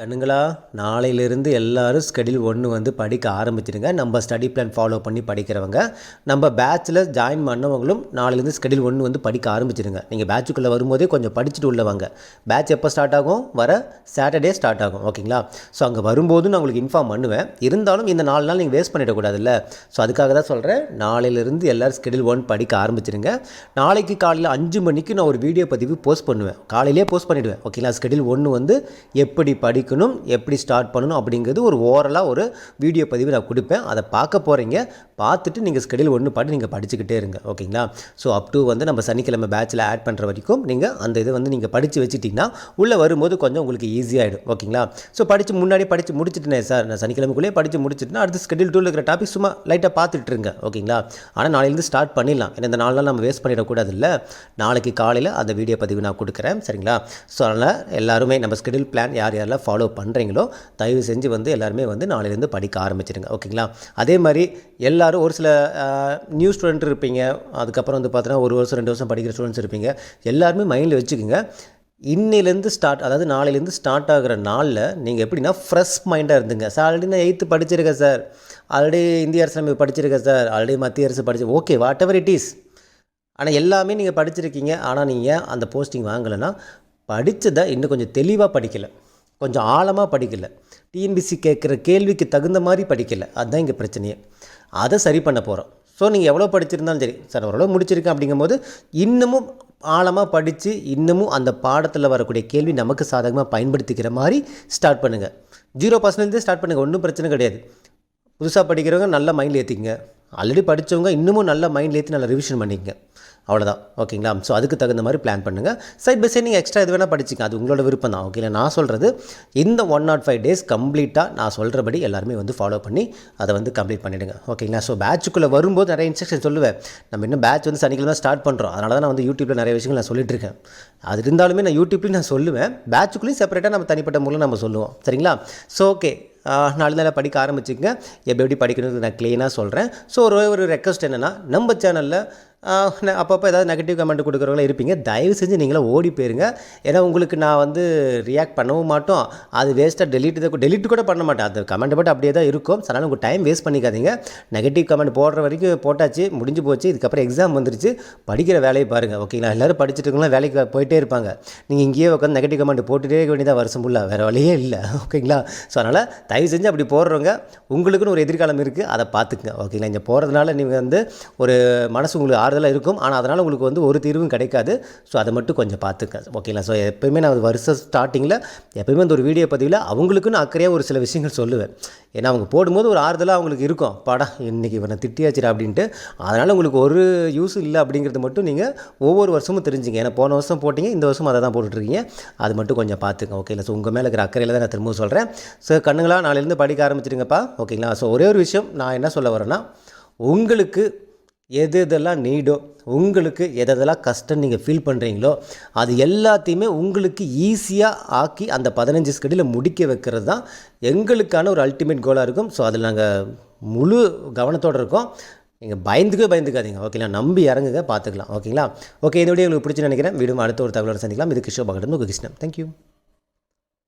கண்ணுங்களா நாளையிலிருந்து எல்லாரும் ஸ்கெடியூல் ஒன்று வந்து படிக்க ஆரம்பிச்சிடுங்க. நம்ம ஸ்டடி பிளான் ஃபாலோ பண்ணி படிக்கிறவங்க நம்ம பேட்சில் ஜாயின் பண்ணவங்களும் நாளையிலேருந்து ஸ்கெடியூல் ஒன்று வந்து படிக்க ஆரம்பிச்சிடுங்க. நீங்கள் பேட்சுக்குள்ளே வரும்போதே கொஞ்சம் படிச்சுட்டு உள்ள வாங்க. பேட்ச் எப்போ ஸ்டார்ட் ஆகும்? வர சாட்டர்டே ஸ்டார்ட் ஆகும். ஓகேங்களா ஸோ அங்கே வரும்போது நான் உங்களுக்கு இன்ஃபார்ம் பண்ணுவேன். இருந்தாலும் இந்த நாலு நாள் நீங்கள் வேஸ்ட் பண்ணிடக்கூடாதுல்ல. ஸோ அதுக்காக தான் சொல்கிறேன் நாளையிலேருந்து எல்லோரும் ஸ்கெடியூல் ஒன் படிக்க ஆரம்பிச்சிடுங்க. நாளைக்கு காலையில் அஞ்சு மணிக்கு நான் ஒரு வீடியோ பதிவு போஸ்ட் பண்ணுவேன். காலையிலே போஸ்ட் பண்ணிவிடுவேன் ஓகேங்களா ஸ்கெடியூல் ஒன்று வந்து எப்படி படிக்கணும் எப்படி ஸ்டார்ட் பண்ணணும் அப்படிங்கிறது ஒரு ஓரலாக ஒரு வீடியோ பதிவு நான் கொடுப்பேன். அதை பார்க்க போகிறீங்க பார்த்துட்டு நீங்கள் ஸ்கெடியூல் ஒன்று பாட்டு நீங்கள் படிச்சுக்கிட்டே இருங்க ஓகேங்களா ஸோ அப் டு வந்து நம்ம சனிக்கிழமை பேட்சில் ஆட் பண்ணுற வரைக்கும் நீங்கள் அந்த இதை வந்து நீங்கள் படித்து வச்சுட்டிங்கன்னா உள்ளே வரும்போது கொஞ்சம் உங்களுக்கு ஈஸியாகிடும் ஓகேங்களா ஸோ படித்து முன்னாடி படித்து முடிச்சுட்டேன் சார் நான் சனிக்கிழமைக்குள்ளேயே படித்து முடிச்சிட்டுனா அடுத்து ஸ்கெடியூல் டூவில் இருக்கிற டாபிக் சும்மா லைட்டாக பார்த்துட்டு இருங்க ஓகேங்களா ஆனால் நாளையிலேருந்து ஸ்டார்ட் பண்ணிடலாம். ஏன்னா இந்த நாலு நாள் நம்ம வேஸ்ட் பண்ணிடக்கூடாது இல்லை நாளைக்கு காலையில் அந்த வீடியோ பதிவு நான் கொடுக்குறேன் சரிங்களா? ஸோ அதனால் எல்லாருமே நம்ம ஸ்கெடியூல் பிளான் யார் யாரெல்லாம் ஃபாலோ பண்ணுறீங்களோ தயவு செஞ்சு வந்து எல்லாருமே வந்து நாளையிலேருந்து படிக்க ஆரம்பிச்சிடுங்க ஓகேங்களா அதே மாதிரி எல்லா எல்லாரும் ஒரு சில நியூ ஸ்டூடெண்ட் இருப்பீங்க. அதுக்கப்புறம் வந்து பார்த்தீங்கன்னா ஒரு வருஷம் ரெண்டு வருஷம் படிக்கிற ஸ்டூடெண்ட்ஸ் இருப்பீங்க. எல்லாருமே மைண்டில் வச்சுக்கோங்க. இன்னிலேருந்து ஸ்டார்ட் அதாவது நாளையிலேருந்து ஸ்டார்ட் ஆகிற நாளில் நீங்கள் எப்படின்னா ஃப்ரெஷ் மைண்டாக இருந்துங்க. சார் ஆல்ரெடி நான் எயித்து படிச்சிருக்கேன் சார் ஆல்ரெடி இந்திய அரசு படிச்சிருக்கேன் சார் ஆல்ரெடி மத்திய அரசு படிச்சு okay whatever it is ஆனால் எல்லாமே நீங்கள் படிச்சிருக்கீங்க. ஆனால் நீங்கள் அந்த போஸ்டிங் வாங்கலைன்னா படித்ததை இன்னும் கொஞ்சம் தெளிவாக படிக்கலை. கொஞ்சம் ஆழமாக படிக்கலை. டிஎன்பிசி கேட்குற கேள்விக்கு தகுந்த மாதிரி படிக்கலை. அதுதான் இங்கே பிரச்சனையே. அதை சரி பண்ண போகிறோம் ஸோ நீங்கள் எவ்வளோ படிச்சிருந்தாலும் சரி சார் ஓரளவு முடிச்சிருக்கேன் அப்படிங்கும்போது இன்னமும் ஆழமாக படித்து இன்னமும் அந்த பாடத்தில் வரக்கூடிய கேள்வி நமக்கு சாதகமாக பயன்படுத்திக்கிற மாதிரி ஸ்டார்ட் பண்ணுங்கள் ஜீரோ பர்சன்டேஜ் ஸ்டார்ட் பண்ணுங்கள் ஒன்றும் பிரச்சனை கிடையாது. புதுசாக படிக்கிறவங்க நல்ல மைண்டில் ஏற்றிங்க ஆல்ரெடி படித்தவங்க இன்னமும் நல்ல மைண்டில் ஏற்றி நல்லா ரிவிஷன் பண்ணிக்கங்க. அவ்வளோதான் ஓகேங்களா ஸோ அதுக்கு தகுந்த மாதிரி பிளான் பண்ணுங்கள் சைட் பை சைட் நீங்கள் எக்ஸ்ட்ரா இது வேணால் படிச்சிங்க அது உங்களோட விருப்பம் தான். ஓகேங்களா நான் சொல்கிறது இந்த ஒன் நாட் ஃபைவ் டேஸ் கம்ப்ளீட்டாக நான் சொல்கிறபடி எல்லாருமே வந்து ஃபாலோ பண்ணி அதை வந்து கம்ப்ளீட் பண்ணிவிடுங்க ஓகேங்களா ஸோ பேட்சுக்குள்ளே வரும்போது நிறைய இன்ஸ்ட்ரக்ஷன் சொல்லுவேன். நம்ம இன்னும் பேட்ச் வந்து சனிக்கிழமை ஸ்டார்ட் பண்ணுறோம் அதனால தான் நான் வந்து யூடியூப்பில் நிறைய விஷயங்கள் நான் சொல்லிட்டு இருக்கேன். அது இருந்தாலுமே நான் யூடியூப்லேயும் நான் சொல்லுவேன். பேட்சுக்குள்ளேயும் செப்பரேட்டாக நம்ம தனிப்பட்ட மூலம் நம்ம சொல்லுவோம். சரிங்களா? ஸோ ஓகே நாலு படிக்க ஆரம்பிச்சுங்க எப்படி எப்படி படிக்கணும்னு நான் க்ளீனாக சொல்கிறேன் ஸோ ஒரு ஒரு ரெக்வஸ்ட் என்னென்னா நம்ம சேனலில் அப்பப்போ ஏதாவது நெகட்டிவ் கமெண்ட் கொடுக்குறவங்களா இருப்பீங்க. தயவு செஞ்சு நீங்களே ஓடி போயிருங்க. ஏன்னா உங்களுக்கு நான் வந்து ரியாக்ட் பண்ணவும் மாட்டோம். அது வேஸ்ட்டாக டெலிட் இதை டெலிட் கூட பண்ண மாட்டேன். அது கமெண்ட் மட்டும் அப்படியே தான் இருக்கும். அதனால் உங்கள் டைம் வேஸ்ட் பண்ணிக்காதீங்க. நெகட்டிவ் கமெண்ட் போடுற வரைக்கும் போட்டாச்சு முடிஞ்சு போச்சு. இதுக்கப்புறம் எக்ஸாம் வந்துருச்சு. படிக்கிற வேலையை பாருங்கள் ஓகேங்களா எல்லோரும் படிச்சுட்டு இருக்கவங்களாம் வேலைக்கு போயிட்டே இருப்பாங்க. நீங்கள் இங்கேயே உட்காந்து நெகட்டிவ் கமெண்ட் போட்டுகிட்டே வேண்டியதாக வருஷம் ஃபுல்லாக வேறு வழியே இல்லை. ஓகேங்களா ஸோ அதனால் தயவு செஞ்சு அப்படி போடுறவங்க உங்களுக்குன்னு ஒரு எதிர்காலம் இருக்குது அதை பார்த்துக்குங்க. ஓகேங்களா இங்கே போகிறதுனால நீங்கள் வந்து ஒரு மனசு உங்களுக்கு ஆறுதலாக இருக்கும். ஆனால் அதனால் உங்களுக்கு வந்து ஒரு தீர்வும் கிடைக்காது. ஸோ அதை மட்டும் கொஞ்சம் பார்த்துக்க. ஓகேங்களா ஸோ எப்போயுமே நான் வருஷம் ஸ்டார்டிங்கில் எப்போயுமே அந்த ஒரு வீடியோ பதிவில் அவங்களுக்குன்னு அக்கறையாக ஒரு சில விஷயங்கள் சொல்லுவேன். ஏன்னா அவங்க போடும்போது ஒரு ஆறுதலாக அவங்களுக்கு இருக்கும். பாடா இன்றைக்கி இவனை திட்டியாச்சுடா அப்படின்ட்டு. அதனால் உங்களுக்கு ஒரு யூஸ் இல்லை அப்படிங்கிறது மட்டும் நீங்கள் ஒவ்வொரு வருஷமும் தெரிஞ்சுங்க. ஏன்னா போன வருஷம் போட்டிங்க இந்த வருஷம் அதை தான் போட்டுட்ருக்கீங்க. அது மட்டும் கொஞ்சம் பார்த்துங்க ஓகேங்களா ஸோ உங்கள் மேலே இருக்கிற அக்கறையில் தான் நான் திரும்பவும் சொல்கிறேன் ஸோ கண்ணுங்களா நாளிலேருந்து படிக்க ஆரம்பிச்சிடுங்கப்பா ஓகேங்களா ஸோ ஒரே ஒரு விஷயம் நான் என்ன சொல்ல வரேன்னா உங்களுக்கு எது எதெல்லாம் நீடோ உங்களுக்கு எதெல்லாம் கஷ்டம் நீங்கள் ஃபீல் பண்ணுறீங்களோ அது எல்லாத்தையுமே உங்களுக்கு ஈஸியாக ஆக்கி அந்த பதினஞ்சு ஸ்கெடியில் முடிக்க வைக்கிறது தான் எங்களுக்கான ஒரு அல்டிமேட் கோலாக இருக்கும். ஸோ அதில் நாங்கள் முழு கவனத்தோடு இருக்கோம். நீங்கள் பயந்துக்கவே பயந்துக்காதீங்க. ஓகேங்களா நம்பி இறங்குங்க பார்த்துக்கலாம் ஓகேங்களா ஓகே இதோடய உங்களுக்கு பிடிச்சி நினைக்கிறேன். வீடும் அடுத்த ஒரு தகவலோட சந்திக்கலாம். இது கிஷோ பகடம் உங்கள் கிருஷ்ணன். தேங்க்யூ